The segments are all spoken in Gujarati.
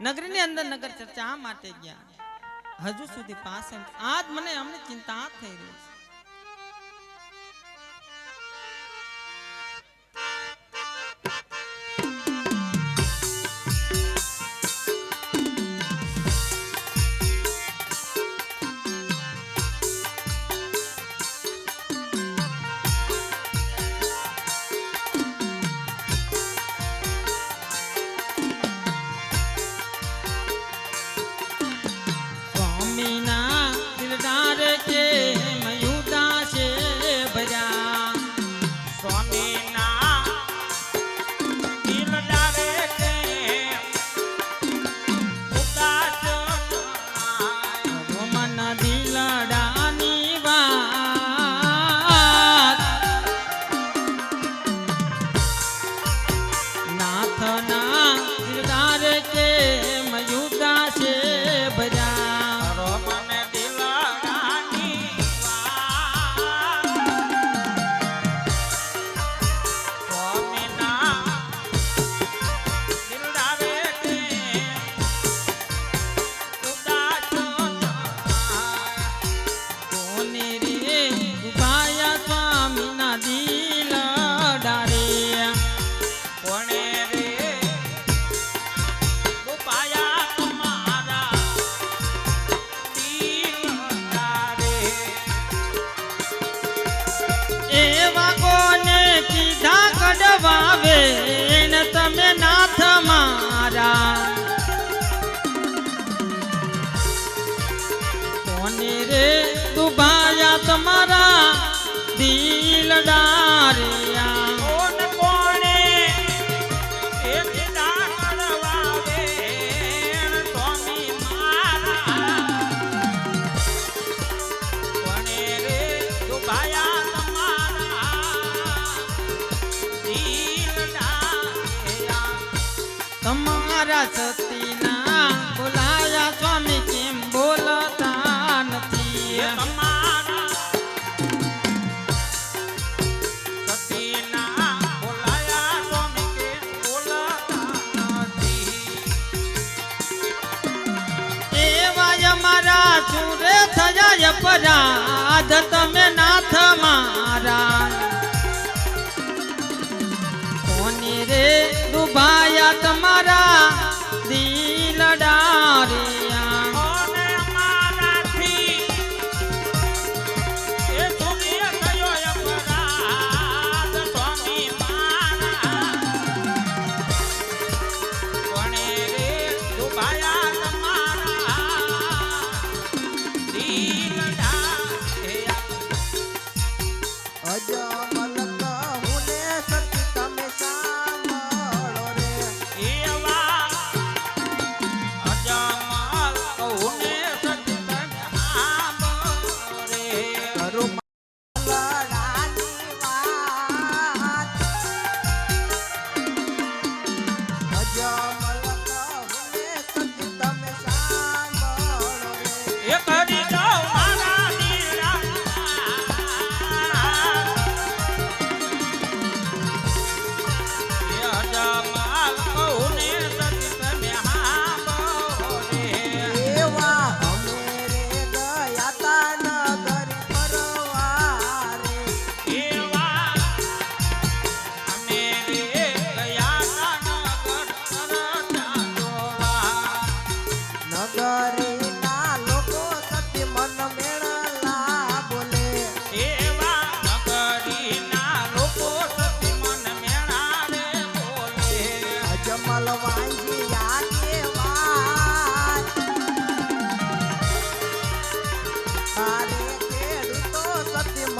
નગરની અંદર નગર ચર્ચા માટે ગયા. હજુ સુધી પાસ આજ મને અમને ચિંતા થઈ રહી છે. રાધ તમે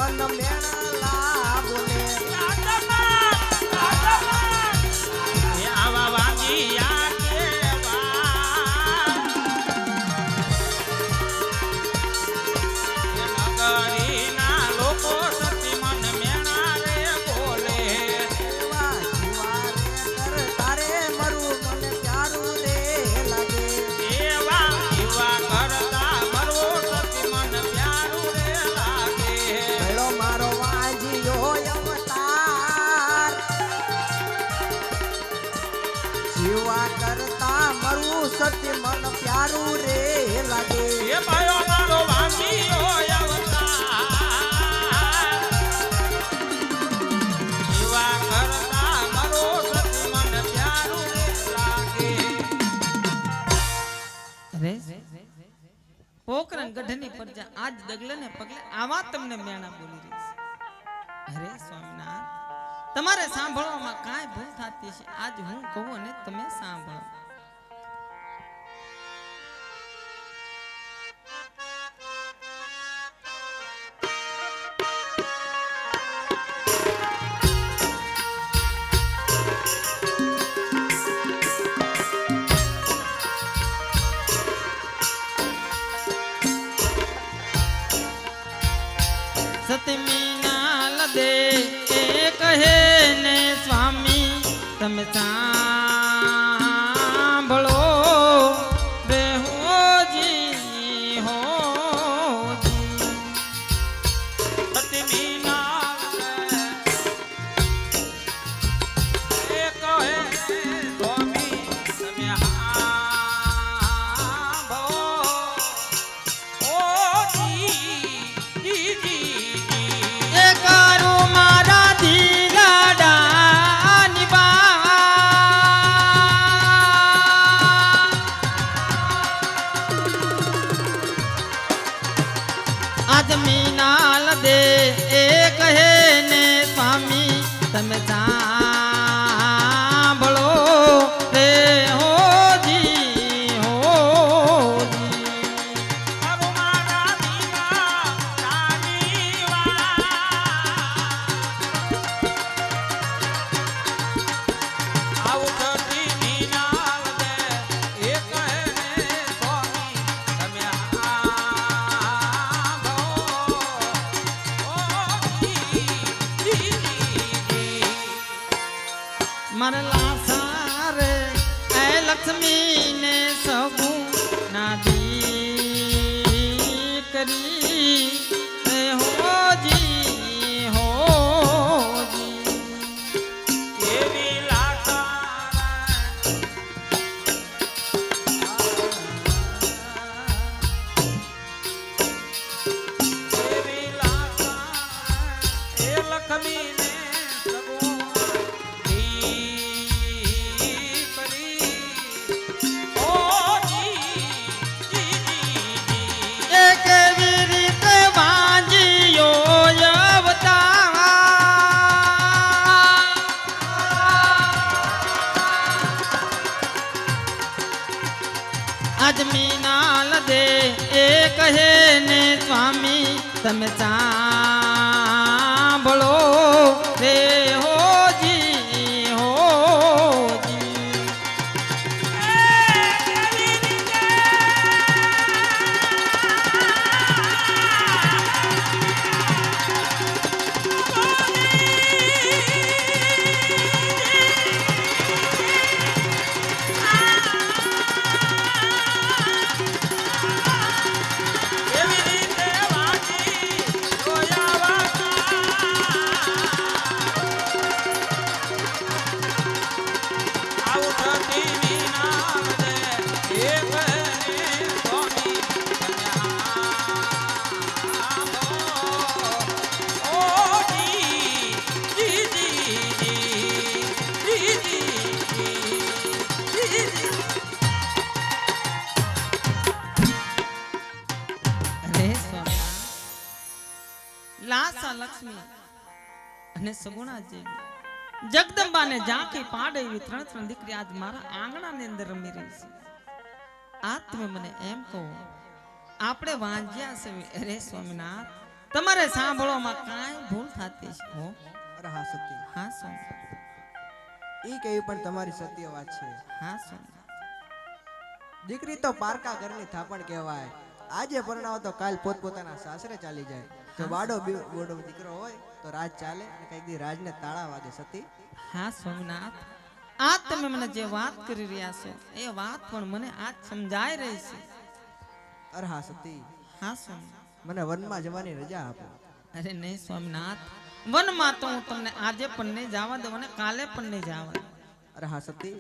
Mano, merda. પગલે આવા તમને મેણા તમારે સાંભળવામાં કાંઈ ભૂલ થતી છે? આજ હું કહું અને તમે સાંભળો. Não. મરલા સારે એ લક્ષ્મીને સગું ના દીકરી. આદમી ના લદે એ કહે ને સ્વામી તમે ચા અને સગુણા જેવી. જગદંબાને ઝાંખી પાડે એવી ત્રણ ત્રણ દીકરી આજ મારા આંગણાની અંદર રમી રહી છે. આ તમે મને એમ કહો આપણે વાંજ્યા છે અરે સ્વામિનાથ તમારે સાંભળવામાં કાંઈ ભૂલ થતી છે? હો અરે હા સત્ય. હા સ્વામી. એ કેવી પણ તમારી સત્ય વાત છે. હા સ્વામી. દીકરી તો પારકા ઘરની થાપણ કહેવાય. આજે પરણાવો તો કાલ પોતપોતાના સાસરે ચાલી જાય. જો વાડો બોડો દીકરો હોય તો રાજ ચાલે અને કંઈક દી રાજને તાળા વાગે સતી. હા સોમનાથ. આ તમે મને જે વાત કરી રહ્યા છો એ વાત પણ મને આજ સમજાઈ રહી છે. અરે હા સતી. હા સ્વામી મને વનમાં જવાની રજા આપો. અરે નહીં સ્વામિનાથ વનમાં તો હું તમને આજે પણ નહીં જવા દઉં અને કાલે પણ નહીં જવા દઉં. અરે હા સતી.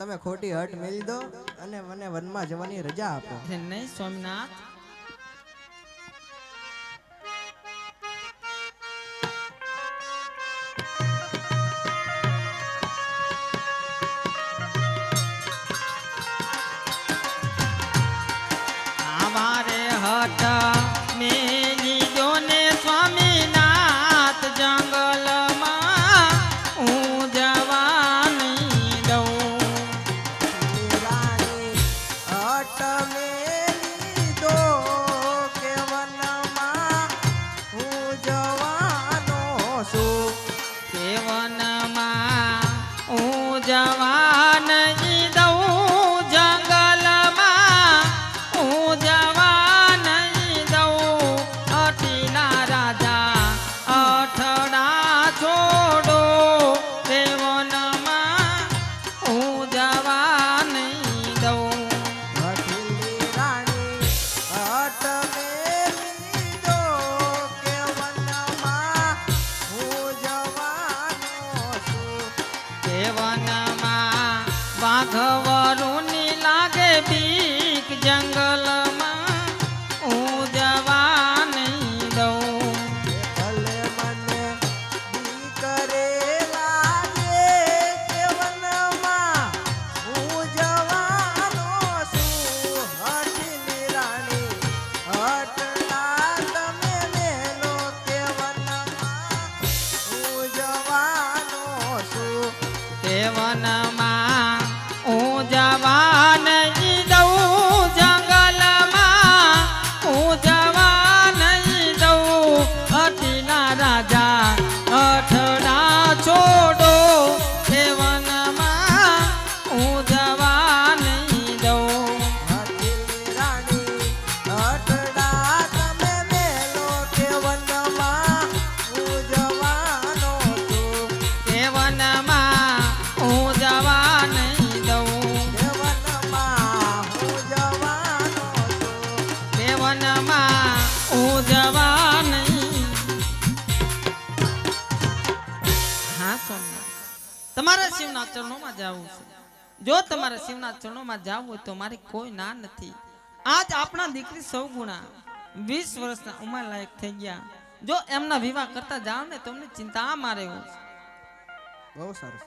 તમે ખોટી હટ મેલી દો અને મને વનમાં જવાની રજા આપો. નહીં સ્વામિનાથ Садова. હું જવા નહીં તમારે શિવના ચરણોમાં જવું જો તમારે શિવના ચરણોમાં જવું હોય તો મારી કોઈ ના નથી. આજ આપણા દીકરી સૌ ગુણા વીસ વર્ષના ઉંમર લાયક થઈ ગયા. જો એમના વિવાહ કરતા જાઓ ને તમને ચિંતા મારે બહુ સરસ